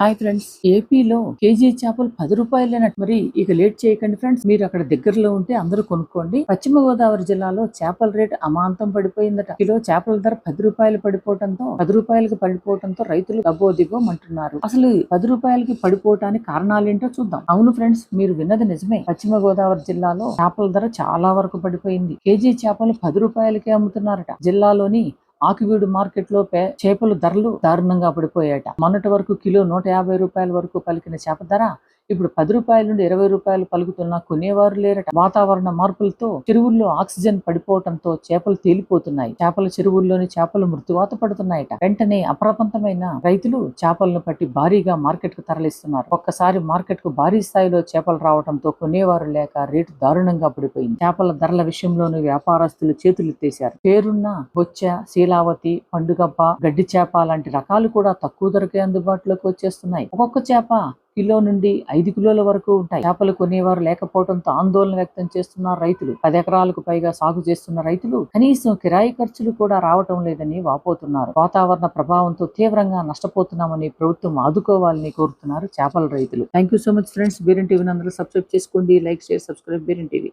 Hi friends ఏపీలో KG చేపలు పది రూపాయలైన మరి ఇక లేట్ చేయకండి ఫ్రెండ్స్ మీరు అక్కడ దగ్గరలో ఉంటే అందరూ కొనుక్కోండి. పశ్చిమ గోదావరి జిల్లాలో చేపల రేటు అమాంతం పడిపోయిందట. కిలో చేపల ధర పది రూపాయలు పడిపోవడంతో పది రూపాయలకి పడిపోవడంతో రైతులు డబ్బో దిగోమంటున్నారు అసలు పది రూపాయలకి పడిపోవటానికి కారణాలేంటో చూద్దాం. అవును ఫ్రెండ్స్ మీరు విన్నది నిజమే. పశ్చిమ గోదావరి జిల్లాలో చేపల ధర చాలా వరకు పడిపోయింది. కేజీ చేపలు పది రూపాయలకే అమ్ముతున్నారట. జిల్లాలోని ఆకివీడు మార్కెట్లో చేపల ధరలు దారుణంగా పడిపోయాయట. మొన్నటి వరకు కిలో నూట యాభై రూపాయల వరకు పలికిన చేప ధర ఇప్పుడు పది రూపాయల నుండి ఇరవై రూపాయలు పలుకుతున్నా కొనేవారు లేరట. వాతావరణ మార్పులతో చెరువుల్లో ఆక్సిజన్ పడిపోవడంతో చేపలు తేలిపోతున్నాయి. చేపల చెరువుల్లోని చేపలు మృత్యువాత పడుతున్నాయట. వెంటనే అప్రపంతమైన రైతులు చేపలను పట్టి భారీగా మార్కెట్కు తరలిస్తున్నారు. ఒక్కసారి మార్కెట్కు భారీ స్థాయిలో చేపలు రావడంతో కొనేవారు లేక రేటు దారుణంగా పడిపోయింది. చేపల ధరల విషయంలోనూ వ్యాపారస్తులు చేతులెత్తేశారు. పేరున్న బొచ్చ శీలావతి పండుగప్ప గడ్డి చేప లాంటి రకాలు కూడా తక్కువ ధరకే అందుబాటులోకి వచ్చేస్తున్నాయి. ఒక్కొక్క చేప కిలో నుండి ఐదు కిలోల వరకు ఉంటాయి. చేపలు కొనేవారు లేకపోవడంతో ఆందోళన వ్యక్తం చేస్తున్నారు రైతులు పది ఎకరాలకు పైగా సాగు చేస్తున్న రైతులు కనీసం కిరాయి ఖర్చులు కూడా రావటం లేదని వాపోతున్నారు. వాతావరణ ప్రభావంతో తీవ్రంగా నష్టపోతున్నామని ప్రభుత్వం ఆదుకోవాలని కోరుతున్నారు చేపల రైతులు. Thank you so much friends Biren టీవీని అందరూ సబ్స్క్రైబ్ చేసుకోండి. Like share subscribe Biren TV